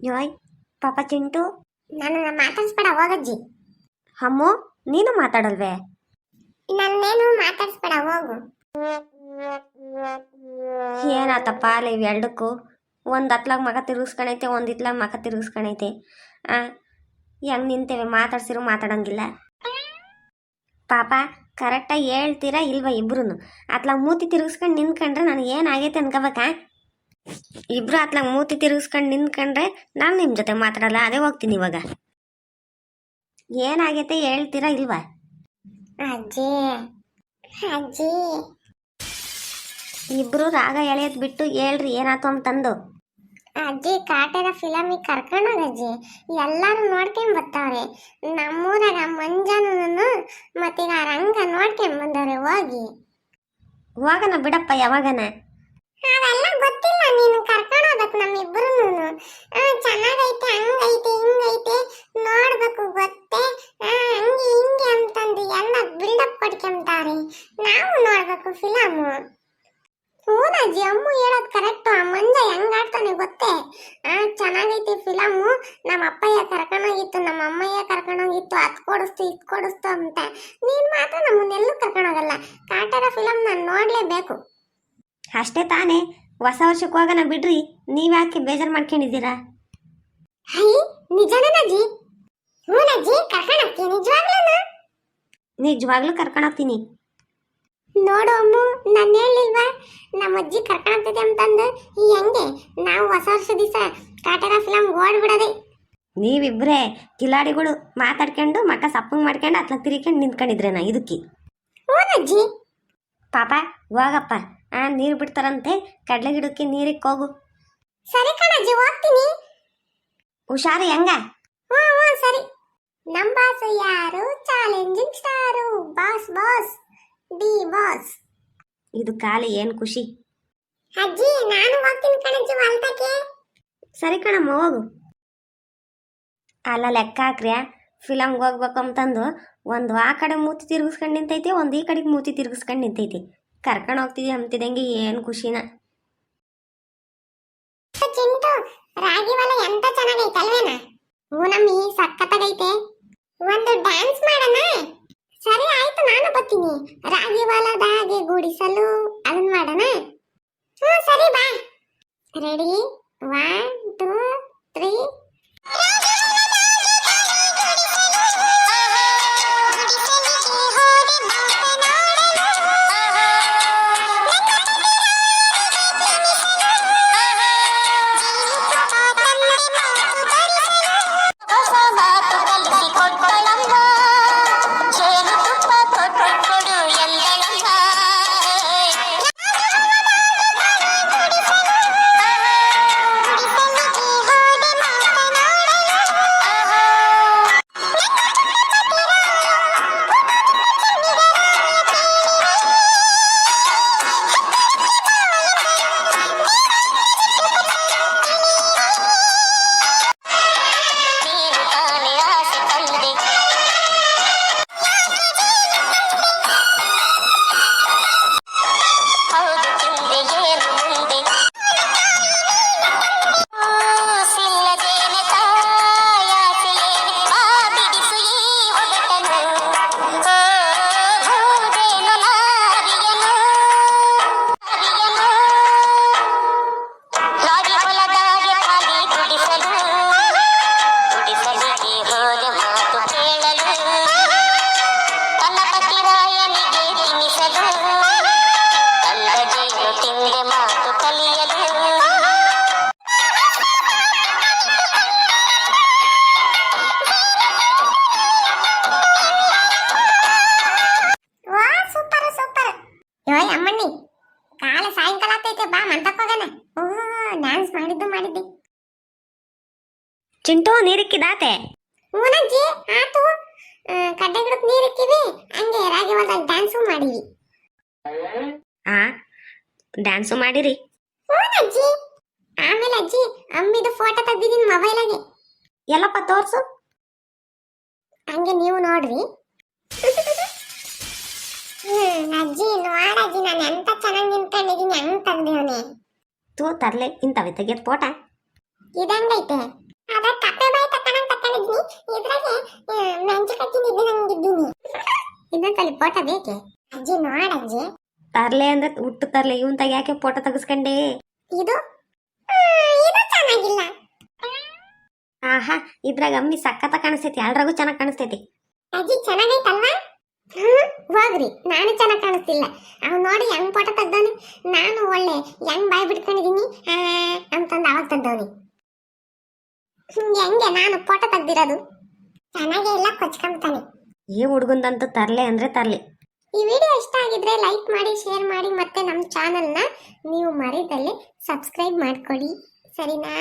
ಯೋಯ್ ಪಾಪ ಚಿಂಟು ನನ್ನ ಮಾತಾಡ್ಸ್ಬೇಡ ಹೋಗಜ್ಜಿ. ಅಮ್ಮು ನೀನು ಮಾತಾಡಲ್ವೇ? ನನ್ನೇನು ಮಾತಾಡ್ಸ್ಬೇಡ ಹೋಗು. ಏನಾತಪ್ಪ ಅಲ್ಲಿ ಇವೆರಡಕ್ಕೂ ಒಂದು ಹತ್ಲಾಗ ಮಗ ತಿರುಗಿಸ್ಕೊಂಡೈತೆ ಒಂದು ಇತ್ಲಾಗ ಮಗ ತಿರುಗಿಸ್ಕೊಂಡೈತೆ ಆ ಹೆಂಗ್ ನಿಂತೇವೆ? ಮಾತಾಡ್ಸಿರು ಮಾತಾಡಂಗಿಲ್ಲ. ಪಾಪ ಕರೆಕ್ಟಾಗಿ ಹೇಳ್ತೀರಾ ಇಲ್ವಾ ಇಬ್ರು ಅತ್ಲಾಗ ಮೂತಿ ತಿರುಗಿಸ್ಕೊಂಡು ನಿಂತ್ಕೊಂಡ್ರೆ ನನಗೆ ಏನಾಗೈತೆ ಅನ್ಕೋಬೇಕಾ ಇಬ್ರು ಅತ್ಲಾಗ ಮೂತಿ ತಿರುಗಿಸ್ಕೊಂಡು ನಿಂತ್ಕೊಂಡ್ರೆ ನಾನು ನಿಮ್ಮ ಜೊತೆ ಮಾತಾಡಲ್ಲ ಅದೇ ಹೋಗ್ತೀನಿ ಇವಾಗ. ಏನಾಗೈತೆ ಹೇಳ್ತೀರಾ ಇಲ್ವಾ? ಅಜ್ಜಿ ಅಜ್ಜಿ. ಇಬ್ರು ರಾಗ ಎಳೆಯೋದು ಬಿಟ್ಟು ಹೇಳ್ರಿ ಏನಾಯ್ತು ಅಂತಂದು ಅಜ್ಜಿ ಕಾಟೇರ ಫಿಲಮಿಗೆ ಕರ್ಕೊಂಡೋಗಜ್ಜಿ ಎಲ್ಲಾರು ನೋಡ್ಕೊಂಡ್ ಬರ್ತಾವ್ರೆ ನಮ್ಮೂರಾಗ ಮಂಜಾನು ಮತ್ತೀಗ ರಂಗ ನೋಡ್ಕೊಂಡ್ ಬಂದವ್ರೆ ಹೋಗಿ. ಹೋಗನ ಬಿಡಪ್ಪ ಯಾವಾಗನ? ಅವೆಲ್ಲ ಗೊತ್ತಿಲ್ಲ ನೀನು ಕರ್ಕೊಂಡು ಹೋಗ್ಬೇಕು ನಮ್ಮಿಬ್ರು ಚೆನ್ನಾಗೈತೆ, ಹಂಗೈತೆ, ಹಿಂಗೈತೆ. ನೋಡ್ಬೇಕು, ಗೊತ್ತೇ? ಹಂಗೆ, ಹಿಂಗೆ ಅಂತಂದು ಎಲ್ಲ ಬಿಲ್ಡಪ್ ಕೊಡ್ಕೊಂತಾರೆ ನಾವು ನೋಡ್ಬೇಕು ಫಿಲಮು. ಹೂನಜ್ಜಿ, ಅಮ್ಮು ಹೇಳೋದು ಕರೆಕ್ಟು ಆ ಮಂಜ ಹೆಂಗ್ ಆಡ್ತಾನೆ ಗೊತ್ತೇ? ಆ, ಚೆನ್ನಾಗೈತಿ ಫಿಲಮು. ನಮ್ಮ ಅಪ್ಪಯ್ಯ ಕರ್ಕೊಂಡೋಗಿತ್ತು ನಮ್ಮ ಅಮ್ಮಯ್ಯ ಕರ್ಕೊಂಡೋಗಿತ್ತು ಅದ್ ಕೊಡಿಸ್ತು, ಇದ್ ಕೊಡಿಸ್ತು ಅಂತ. ನೀನ್ ಮಾತ್ರ ನಮ್ಮನ್ನೆಲ್ಲೂ ಕರ್ಕೊಂಡೋಗಲ್ಲ ಕಾಟರ ಫಿಲಮ್ ನಾನು ನೋಡ್ಲೇಬೇಕು. ಅಷ್ಟೇ ತಾನೇ. ಹೊಸ ವರ್ಷಕ್ಕೆ ಹೋಗೋಣ ಬಿಡ್ರಿ ನೀವ್ಯಾಕೆ ಬೇಜಾರು ಮಾಡ್ಕೊಂಡಿದ್ದೀರಾ? ಹೈ ಹೂನಜ್ಜಿ ಕರ್ಕೊಂಡು ಹೋಗ್ತೀನಿ ನಿಜವಾಗ್ಲೂ ನಿಜವಾಗ್ಲೂ ನೋಡು ಅಮ್ಮು ನಾನು ಹೇಳಿಲ್ವಾ ನಮ್ಮ ಅಜ್ಜಿ ಕರ್ಕೊಂಡು ಅಂತಂದು. ಹೆಂಗೆ? ನಾವು ಹೊಸ ವರ್ಷ ದಿವಸ ಕಾಟರ ಫಿಲಮ್ ಓಡ್ಬಿಡೋದೆ. ನೀವಿಬ್ರೇ ಕಿಲಾಡಿಗಳು ಮಾತಾಡ್ಕೊಂಡು ಮಕ್ಕ ಸಪ್ಪಂಗ್ ಮಾಡ್ಕೊಂಡು ಅತ್ಲ ತಿರ್ಕೊಂಡು ನಾ ಇದಕ್ಕೆ? ಹೂನಜ್ಜಿ ಪಾಪ ಹೋಗಪ್ಪ. ಆ ನೀರು ಬಿಡ್ತಾರಂತೆ. ಕಡಲೆ ಗಿಡಕ್ಕೆ ನೀರಿಗೆ ಹೋಗು. ಸರಿ ಕಣಜ್ಜಿ ಹೋಗ್ತೀನಿ. ಹುಷಾರು ಹೆಂಗ? ಹ್ಞೂ ಹ್ಞೂ ಸರಿ. ನಮ್ಮ ಬಾಸ್ ಯಾರು? Challenging star. Boss boss. D boss. ಇದು ಖಾಲಿ ಏನು ಖುಷಿ? ಅಜ್ಜಿ ನಾನು ಹೋಗ್ತೀನಿ ಕಣಜ್ಜಿ ಹೊಲ್ತಕ್ಕೆ. ಸರಿ ಕಣಮ್ಮ ಹೋಗು. ಅಲ್ಲ ಲೆಕ್ಕ ಹಾಕ್ರ್ಯಾ ಫಿಲಮ್ಗೆ ಹೋಗ್ಬೇಕು ಅಂತಂದು ಒಂದು ಆ ಕಡೆ ಮೂತಿ ತಿರುಗಿಸ್ಕೊಂಡು ನಿಂತೈತಿ ಒಂದು ಈ ಕಡೆಗೆ ಮೂತಿ ತಿರುಗಿಸ್ಕೊಂಡು ನಿಂತೈತಿ. ಕರ್ಕೊಂಡು ಹೋಗ್ತಿದ್ವಿ ಅಂತಿದಂಗೆ ಏನು ಖುಷಿನ. ಚಿಂಟು, ರಾಗಿ ಹೊಲ ಎಂತ ಚೆನ್ನಾಗೈತೆ ಅಲ್ವೇನ ಹೂನಮ್ಮಿ ಸಕ್ಕತ್ತಾಗೈತೆ ಒಂದು ಡ್ಯಾನ್ಸ್ ಮಾಡೋಣ? ಸರಿ ಆಯ್ತು, ನಾನು ಬರ್ತೀನಿ. ರಾಗಿ ಹೊಲದಾಗೆ ಗುಡಿಸಲು ಅದನ್ನ ಮಾಡೋಣ? ಹ್ಞೂ ಸರಿ ಬಾ. ರೆಡಿ ಒನ್ ಯೋಯ್ ಅಮ್ಮಣ್ಣಿ ಕಾಲ ಸಾಯಂಕಾಲ ಆಗ್ತೈತೆ ಬಾ ಹೋಗೋಣ. ಓ ಡ್ಯಾನ್ಸ್ ಮಾಡಿದ್ದು ಮಾಡಿದ್ದೆ. ಚಿಂಟು ನೀರಿಕ್ಕಿದಾತೆ? ಓನಜ್ಜಿ ಆತು. ಕಡ್ಡೆ ಗಿಡಕ್ಕೆ ನೀರಿಕ್ಕಿವಿ ಹಂಗೆ ರಾಗಿ ಹೊಲ್ದಾಗ ಡ್ಯಾನ್ಸು ಮಾಡಿವಿ. ಆ ಡ್ಯಾನ್ಸು ಮಾಡಿರಿ. ಮೂನಜ್ಜಿ ಆಮೇಲೆ ಅಜ್ಜಿ ಅಮ್ಮಿದು ಫೋಟೋ ತೆಗ್ದಿದ್ದೀನಿ ಮೊಬೈಲಾಗೆ ಎಲ್ಲಪ್ಪ ತೋರ್ಸು. ಹಂಗೆ ನೀವು ನೋಡ್ರಿ. ಹ್ಮ್ ಅಜ್ಜಿ ನೋಡಜ್ಜಿ ನಾನು ಎಂತ ಚೆನ್ನಾಗಿ ನಿಂತ್ಕೊಂಡಿದ್ದೀನಿ ಹಂಗ್ ತಂದೇವನೆ ತೂ ತರ್ಲೆ ಇಂಥವೆ ತೆಗಿಯೋದು ಫೋಟ ಇದಂಗೈತೆ. ಅದ ಕಪ್ಪೆ ಬಾಯಿ ತಕೊಂಡಂಗ್ ತಕ್ಕೊಂಡಿದ್ದೀನಿ ಇದ್ರಾಗೆ ಮೆಂಚಕತ್ತಿ ಇದ್ದಂಗಿದ್ದೀನಿ ಇನ್ನೊಂದ್ಸಲಿ ಪೋಟ ಬೇಕೆ? ಅಜ್ಜಿ ನೋಡಜ್ಜಿ ತರ್ಲೆ ಅಂದ್ರೆ ಉಟ್ಟು ತರ್ಲೆ ಇವನ್ ಯಾಕೆ ಫೋಟೋ ತೆಗಿಸ್ಕೊಂಡೆ? ಇದು ಆ, ಇದು ಚೆನ್ನಾಗಿಲ್ಲ. ಆಹಾ ಇದ್ರಾಗ ಅಮ್ಮಿ ಸಖತ್ತ ಕಾಣಿಸ್ತೈತಿ ಎಲ್ರಾಗೂ ಚೆನ್ನಾಗಿ ಕಾಣಿಸ್ತೈತಿ. ಅಜ್ಜಿ ಚೆನ್ನಾಗೈತಲ್ವಾ? ಹ್ಮ್ ಹೋಗ್ರಿ. ನಾನು ಚೆನ್ನಾಗಿ ಕಾಣಿಸ್ತಿಲ್ಲ. ಅವ್ನು ನೋಡಿ ಹೆಂಗ್ ಫೋಟೋ ತೆಗ್ದವನಿ. ನಾನು ಒಳ್ಳೆ ಹೆಂಗ್ ಬಾಯ್ ಬಿಡ್ಕೊಂಡಿದೀನಿ ಅಂತಂದು ಅವಾಗ ತೆಗ್ದವನಿ. ಹೆಂಗೆ? ನಾನು ಫೋಟೋ ತೆಗ್ದಿರೋದು. ಚೆನ್ನಾಗೇ ಇಲ್ಲ ಕೊಚ್ಕೊಂತಾನೆ ಈ ಹುಡುಗಂದಂತೂ ತರ್ಲೆ ಅಂದ್ರೆ ತರ್ಲಿ. ಈ ವಿಡಿಯೋ ಇಷ್ಟ ಆಗಿದ್ರೆ ಲೈಕ್ ಮಾಡಿ ಶೇರ್ ಮಾಡಿ ಮತ್ತೆ ನಮ್ಮ ಚಾನಲ್ನ ನೀವು ಮರಿದಲ್ಲಿ ಸಬ್ಸ್ಕ್ರೈಬ್ ಮಾಡ್ಕೊಳ್ಳಿ ಸರಿನಾ?